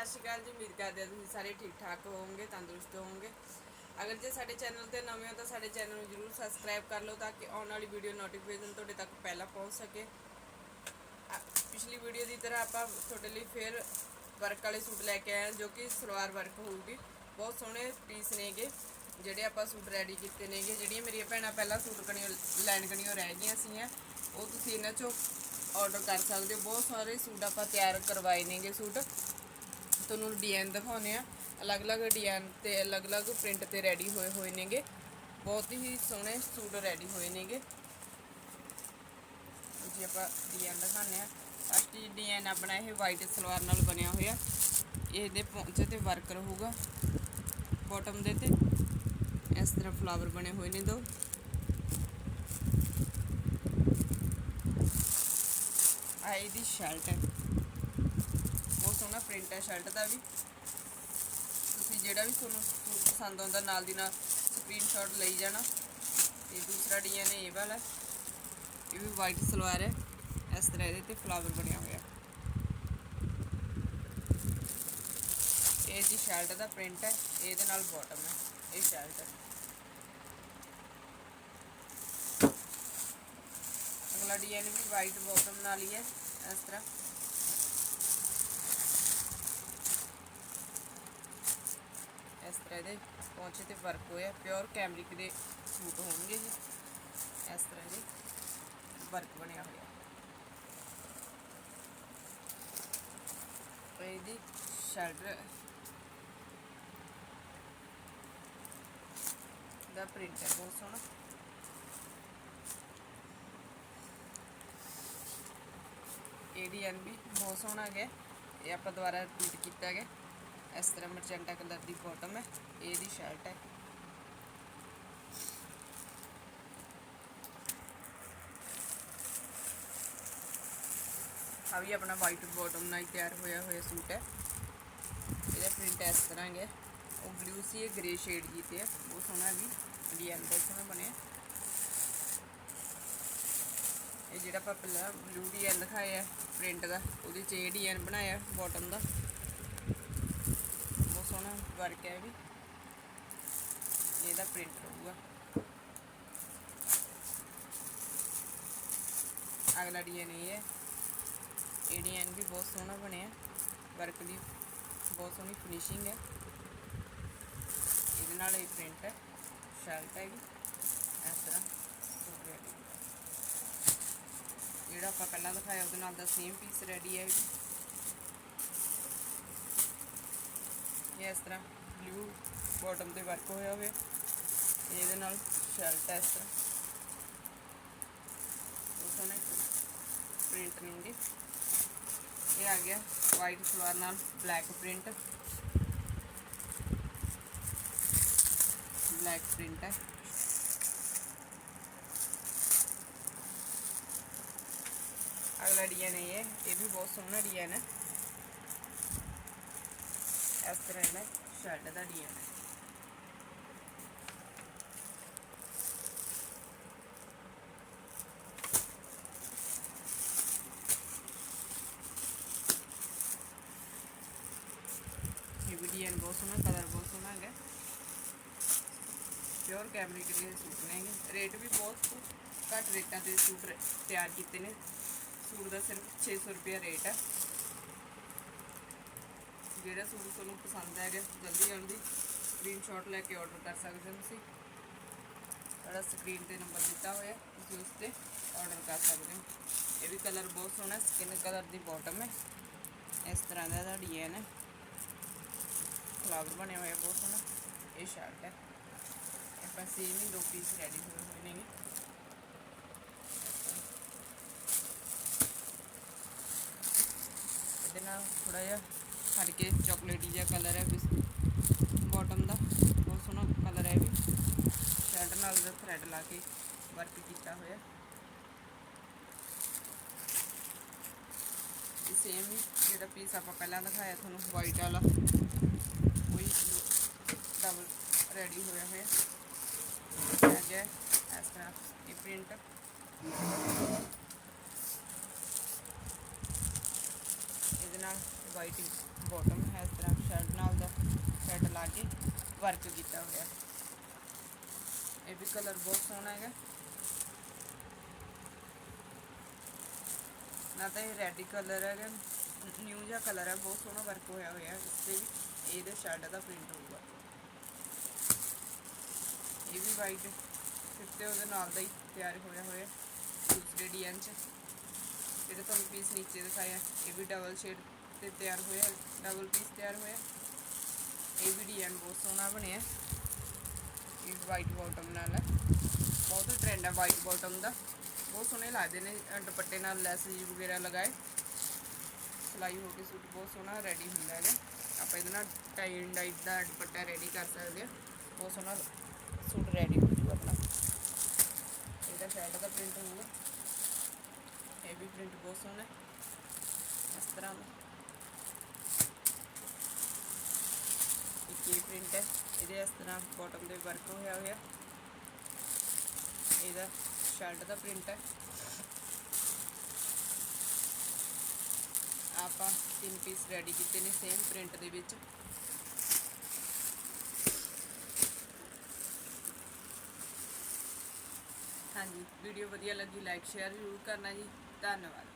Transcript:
ਸਤਿ ਸ਼੍ਰੀ ਅਕਾਲ ਜੀ, ਉਮੀਦ ਕਰਦੇ ਹਾਂ ਤੁਸੀਂ ਸਾਰੇ ਠੀਕ ਠਾਕ ਹੋਵੋਗੇ, ਤੰਦਰੁਸਤ ਹੋਵੋਗੇ। ਅਗਰ ਜੇ ਸਾਡੇ ਚੈਨਲ ਤੇ ਨਵੇਂ ਹੋ ਤਾਂ ਸਾਡੇ ਚੈਨਲ ਨੂੰ ਜਰੂਰ ਸਬਸਕ੍ਰਾਈਬ ਕਰ ਲਓ ਤਾਂ ਕਿ ਆਉਣ ਵਾਲੀ ਵੀਡੀਓ ਨੋਟੀਫਿਕੇਸ਼ਨ ਤੁਹਾਡੇ ਤੱਕ ਪਹਿਲਾਂ ਪਹੁੰਚ ਸਕੇ। ਪਿਛਲੀ ਵੀਡੀਓ ਦੀ ਤਰ੍ਹਾਂ ਆਪਾਂ ਤੁਹਾਡੇ ਲਈ ਫਿਰ ਵਰਕ ਵਾਲੇ ਸੂਟ ਲੈ ਕੇ ਆਏ ਹਾਂ, ਜੋ ਕਿ ਸਲਵਾਰ ਵਰਕ ਹੋਊਗੀ। ਬਹੁਤ ਸੋਹਣੇ ਪੀਸ ਨੇਗੇ, ਜਿਹੜੇ ਆਪਾਂ ਸੂਟ ਰੈਡੀ ਕੀਤੇ ਨੇਗੇ, ਜਿਹੜੀਆਂ ਮੇਰੀਆਂ ਭੈਣਾਂ ਪਹਿਲਾਂ ਸੂਟ ਕਣੀਓ ਲੈਣ ਕਣੀਓ ਰਹਿ ਗਈਆਂ ਸੀਗੀਆਂ, ਉਹ ਤੁਸੀਂ ਇਹਨਾਂ ਚੋਂ ਆਰਡਰ ਕਰ ਸਕਦੇ ਹੋ। ਬਹੁਤ ਸਾਰੇ ਸੂਟ ਆਪਾਂ ਤਿਆਰ ਕਰਵਾਏ ਨੇਗੇ ਸੂਟ। ਤੁਹਾਨੂੰ ਡਿਜ਼ਾਈਨ ਦਿਖਾਉਨੇ ਆ ਅਲੱਗ-ਅਲੱਗ ਡਿਜ਼ਾਈਨ ਤੇ ਅਲੱਗ-ਅਲੱਗ ਪ੍ਰਿੰਟ ਤੇ ਰੈਡੀ ਹੋਏ ਹੋਏ ਨੇਗੇ। ਬਹੁਤ ਹੀ ਸੋਹਣੇ ਸੂਟ ਰੈਡੀ ਹੋਏ ਨੇਗੇ। ਜੀ ਆਪਾਂ ਡਿਜ਼ਾਈਨ ਦਿਖਾਉਂਦੇ ਆ ਫਸਟ ਡਿਜ਼ਾਈਨ ਆਪਣਾ ਇਹ ਵਾਈਟ ਸਲਵਾਰ ਨਾਲ ਬਣਿਆ ਹੋਇਆ। ਇਹਦੇ ਪੌਂਚੇ ਤੇ ਵਰਕ ਰਹੂਗਾ। ਬਾਟਮ ਦੇ ਤੇ। ਇਸ ਤਰ੍ਹਾਂ ਫਲਾਵਰ ਬਣੇ ਹੋਏ ਨੇ ਦੋ। ਆ ਇਹਦੀ ਸ਼ਰਟ ਹੈ। ਪ੍ਰਿੰਟ ਹੈ ਸ਼ਰਟ ਦਾ ਵੀ। ਤੁਸੀਂ ਜਿਹੜਾ ਵੀ ਤੁਹਾਨੂੰ ਸੂਟ ਪਸੰਦ ਆਉਂਦਾ, ਨਾਲ ਦੀ ਨਾਲ ਸਕਰੀਨਸ਼ਾਟ ਲਈ ਜਾਣਾ। ਤੇ ਦੂਸਰਾ ਡਿਜ਼ਾਈਨ ਇਹ ਵਾਲਾ। ਇਹ ਵੀ ਵਾਈਟ ਸਲਵਾਰ ਹੈ। ਇਸ ਤਰ੍ਹਾਂ ਇਹਦੇ ਤੇ ਫਲਾਵਰ ਬਣਿਆ ਹੋਇਆ। ਇਹ ਜੀ ਸ਼ਰਟ ਦਾ ਪ੍ਰਿੰਟ ਹੈ। ਇਹਦੇ ਨਾਲ ਬਾਟਮ ਹੈ। ਇਹ ਸ਼ਰਟ ਹੈ। ਅਗਲਾ ਡਿਜ਼ਾਈਨ ਵੀ ਵਾਈਟ ਬਾਟਮ ਨਾਲ ਹੀ ਹੈ। ਇਸ ਤਰ੍ਹਾਂ। ਇਸ ਤਰ੍ਹਾਂ ਇਹਦੇ ਪੌਂਚੇ ਤੇ ਵਰਕ ਹੋਇਆ। ਪਿਓਰ ਕੈਮਰਿਕ ਦੇ ਸੂਟ ਹੋਣਗੇ ਜੀ। ਇਸ ਤਰ੍ਹਾਂ ਦੇ ਵਰਕ ਬਣਿਆ ਹੋਇਆ। ਇਹਦੀ ਸ਼ਰਟ ਦਾ ਪ੍ਰਿੰਟ ਹੈ, ਬਹੁਤ ਸੋਹਣਾ। ਏਡੀਐਨ ਵੀ ਬਹੁਤ ਸੋਹਣਾ ਹੈ ਇਹ ਆਪਾਂ ਦੁਬਾਰਾ ਰਿਪੀਟ ਕੀਤਾ ਹੈ ਇਸ ਤਰ੍ਹਾਂ ਮਰਚੈਂਟਾ ਕਲਰ ਦੀ ਬਾਟਮ ਹੈ, ਇਹਦੀ ਸ਼ਰਟ ਹੈ। ਆ ਵੀ ਆਪਣਾ ਵਾਈਟ ਬਾਟਮ ਨਾਲ ਹੀ ਤਿਆਰ ਹੋਇਆ ਹੋਇਆ ਸੂਟ ਹੈ। ਇਹਦਾ ਪ੍ਰਿੰਟ ਇਸ ਤਰ੍ਹਾਂ ਹੈ ਉਹ ਬਲੂ ਸੀ, ਇਹ ਗ੍ਰੇ ਸ਼ੇਡ ਜੀ ਤੇ ਹੈ। ਬਹੁਤ ਸੋਹਣਾ ਵੀ ਡਿਜ਼ਾਈਨ ਬਹੁਤ ਸੋਹਣਾ ਬਣਿਆ। ਇਹ ਜਿਹੜਾ ਆਪਾਂ ਪਹਿਲਾਂ ਬਲੂ ਡਿਜ਼ਾਈਨ ਦਿਖਾਇਆ ਪ੍ਰਿੰਟ ਦਾ, ਉਹਦੇ ਚ ਇਹ ਡਿਜ਼ਾਈਨ ਬਣਾਇਆ ਬਾਟਮ ਦਾ। ਸੋਹਣਾ ਵਰਕ ਹੈ ਵੀ। ਇਹਦਾ ਪ੍ਰਿੰਟ ਰਹੂਗਾ। ਅਗਲਾ ਡਿਜ਼ਾਈਨ ਇਹ ਹੈ। ਇਹ ਡਿਜ਼ਾਈਨ ਵੀ ਬਹੁਤ ਸੋਹਣਾ ਬਣਿਆ। ਵਰਕ ਦੀ ਬਹੁਤ ਸੋਹਣੀ ਫਿਨਿਸ਼ਿੰਗ ਹੈ। ਇਹਦੇ ਨਾਲ ਇਹ ਪ੍ਰਿੰਟ ਹੈ। ਸ਼ਰਟ ਹੈਗੀ ਇਸ ਤਰ੍ਹਾਂ। ਜਿਹੜਾ ਆਪਾਂ ਪਹਿਲਾਂ ਦਿਖਾਇਆ, ਉਹਦੇ ਨਾਲ ਦਾ ਸੇਮ ਪੀਸ ਰੈਡੀ ਹੈ ਇਸ ਤਰ੍ਹਾਂ ਬਲੂ ਬਾਟਮ ਤੇ ਵਰਕ ਹੋਇਆ ਹੋਵੇ। ਇਹਦੇ ਨਾਲ ਸ਼ਰਟ ਹੈ ਇਸ ਤਰ੍ਹਾਂ ਉਹ ਸੋਹਣੇ ਪ੍ਰਿੰਟ ਨੇਗੇ ਇਹ ਆ ਗਿਆ ਵਾਈਟ ਸਲਵਾਰ ਨਾਲ ਬਲੈਕ ਪ੍ਰਿੰਟ ਬਲੈਕ ਪ੍ਰਿੰਟ ਹੈ। ਅਗਲਾ ਡਿਜ਼ਾਈਨ ਇਹ ਹੈ। ਇਹ ਵੀ ਬਹੁਤ ਸੋਹਣਾ ਡਿਜ਼ਾਈਨ ਹੈ। ਇਸ ਤਰ੍ਹਾਂ ਦਾ ਸ਼ਰਟ ਦਾ ਡਿਜ਼ਾਈਨ ਹੈ। ਇਹ ਵੀ ਡਿਜ਼ਾਈਨ ਬਹੁਤ ਸੋਹਣਾ ਕਲਰ ਬਹੁਤ ਸੋਹਣਾ ਹੈਗਾ। ਪਿਓਰ ਕੈਮਰਿਕ ਦੇ ਸੂਟ ਨੇ ਰੇਟ ਵੀ ਬਹੁਤ ਘੱਟ ਰੇਟਾਂ ਤੇ ਸੂਟ ਤਿਆਰ ਕੀਤੇ ਨੇ। ਸੂਟ ਦਾ ਸਿਰਫ 600 ਰੁਪਏ ਰੇਟ ਹੈ। ਜਿਹੜਾ ਸੂਟ ਤੁਹਾਨੂੰ ਪਸੰਦ ਹੈਗਾ ਜਲਦੀ ਜਲਦੀ ਸਕਰੀਨਸ਼ਾਟ ਲੈ ਕੇ ਆਰਡਰ ਕਰ ਸਕਦੇ ਹੋ ਤੁਸੀਂ। ਸਾਡਾ ਸਕਰੀਨ ਤੇ ਨੰਬਰ ਦਿੱਤਾ ਹੋਇਆ, ਤੁਸੀਂ ਉਸ ਤੇ ਆਰਡਰ ਕਰ ਸਕਦੇ ਹੋ। ਇਹ ਵੀ ਕਲਰ ਬਹੁਤ ਸੋਹਣਾ ਸਕਿਨ ਕਲਰ ਦੀ ਬਾਟਮ ਹੈ। ਇਸ ਤਰ੍ਹਾਂ ਦਾ ਇਹਦਾ ਡਿਜ਼ਾਈਨ ਹੈ। ਫਲਾਵਰ ਬਣਿਆ ਹੋਇਆ ਬਹੁਤ ਸੋਹਣਾ, ਇਹ ਸ਼ਰਟ ਹੈ। ਆਪਾਂ ਸੇਮ ਹੀ ਦੋ ਪੀਸ ਰੈਡੀ ਹੋਏ ਹੋਏ ਨੇ ਇਹਦੇ ਨਾਲ ਥੋੜਾ ਜਿਹਾ ਹਟ ਕੇ ਚਾਕਲੇਟੀ ਜਿਹਾ ਕਲਰ ਹੈ ਬਾਟਮ ਦਾ। ਬਹੁਤ ਸੋਹਣਾ ਕਲਰ ਹੈ ਇਹ ਵੀ। ਸ਼ਰਟ ਨਾਲ ਦਾ ਥ੍ਰੈਡ ਲਾ ਕੇ ਵਰਕ ਕੀਤਾ ਹੋਇਆ। ਇਹ ਸੇਮ ਹੀ ਜਿਹੜਾ ਪੀਸ ਆਪਾਂ ਪਹਿਲਾਂ ਦਿਖਾਇਆ ਤੁਹਾਨੂੰ ਵਾਈਟ ਵਾਲਾ, ਉਹੀ ਡਬਲ ਰੈਡੀ ਹੋਇਆ ਹੋਇਆ। ਆ ਗਿਆ ਇਸ ਤਰ੍ਹਾਂ ਇਹ ਪ੍ਰਿੰਟ ਇਹਦੇ ਨਾਲ ਵਾਈਟ ਬਾਟਮ ਹੈ, ਇਸ ਤਰ੍ਹਾਂ ਸ਼ਰਟ ਨਾਲ ਦਾ ਸੈਟ ਲਾ ਕੇ ਵਰਕ ਕੀਤਾ ਹੋਇਆ। ਇਹ ਵੀ ਕਲਰ ਬਹੁਤ ਸੋਹਣਾ ਹੈਗਾ। ਨਾ ਤਾਂ ਇਹ ਰੈਡ ਕਲਰ ਹੈਗਾ ਨਿਊ ਜਿਹਾ ਕਲਰ ਹੈ, ਬਹੁਤ ਸੋਹਣਾ ਵਰਕ ਹੋਇਆ ਹੋਇਆ ਇਸ ਤੇ ਵੀ ਇਹਦੇ ਸ਼ਰਟ ਦਾ ਪ੍ਰਿੰਟ ਹੋਊਗਾ। ਇਹ ਵੀ ਵਾਈਟ ਤੇ ਉਹਦੇ ਨਾਲ ਦਾ ਹੀ ਤਿਆਰ ਹੋਇਆ ਹੋਇਆ ਦੂਸਰੇ ਡਿਜ਼ਾਈਨ ਚ। ਜਿਹੜੇ ਤੁਹਾਨੂੰ ਪੀਸ ਨੀਚੇ ਦਿਖਾਇਆ ਇਹ ਵੀ ਡਬਲ ਸ਼ੇਡ ਤੇ ਤਿਆਰ ਹੋਇਆ ਡਬਲ ਪੀਸ ਤਿਆਰ ਹੋਇਆ ਇਹ ਵੀ ਡਿਜ਼ਾਈਨ ਬਹੁਤ ਸੋਹਣਾ ਬਣਿਆ ਇਹ ਵਾਈਟ ਬਾਟਮ ਨਾਲ ਹੈ। ਬਹੁਤ ਟ੍ਰੈਂਡ ਹੈ ਵਾਈਟ ਬਾਟਮ ਦਾ। ਬਹੁਤ ਸੋਹਣੇ ਲੱਗਦੇ ਨੇ, ਅਹ ਦੁਪੱਟੇ ਨਾਲ ਲੈਸੇਜ ਵਗੈਰਾ ਲਗਾਏ। ਸਿਲਾਈ ਹੋ ਕੇ ਸੂਟ ਬਹੁਤ ਸੋਹਣਾ ਰੈਡੀ ਹੁੰਦਾ ਹੈਗਾ ਆਪਾਂ ਇਹਦੇ ਨਾਲ ਟਾਈ ਐਂਡ ਡਾਈ ਦਾ ਦੁਪੱਟਾ ਰੈਡੀ ਕਰ ਸਕਦੇ ਹਾਂ। ਬਹੁਤ ਸੋਹਣਾ ਸੂਟ ਰੈਡੀ ਹੋ ਜੂਗਾ ਆਪਣਾ। ਇਹਦਾ ਸ਼ਰਟ ਦਾ ਪ੍ਰਿੰਟ ਹੋਊਗਾ। ਇਹ ਵੀ ਪ੍ਰਿੰਟ ਬਹੁਤ ਸੋਹਣਾ ਇਸ ਤਰ੍ਹਾਂ ਦਾ। ਇਹ ਪ੍ਰਿੰਟ ਹੈ? ਇਹਦੇ ਇਸ ਤਰ੍ਹਾਂ ਬਾਟਮ ਦੇ ਵਰਕ ਹੋਇਆ ਹੋਇਆ। ਇਹਦਾ ਸ਼ਰਟ ਦਾ ਪ੍ਰਿੰਟ ਹੈ। ਆਪਾਂ ਤਿੰਨ ਪੀਸ ਰੈਡੀ ਕੀਤੇ ਨੇ ਸੇਮ ਪ੍ਰਿੰਟ ਦੇ ਵਿੱਚ। ਹਾਂਜੀ ਵੀਡੀਓ ਵਧੀਆ ਲੱਗੀ ਲਾਈਕ ਸ਼ੇਅਰ ਜ਼ਰੂਰ ਕਰਨਾ ਜੀ। ਧੰਨਵਾਦ।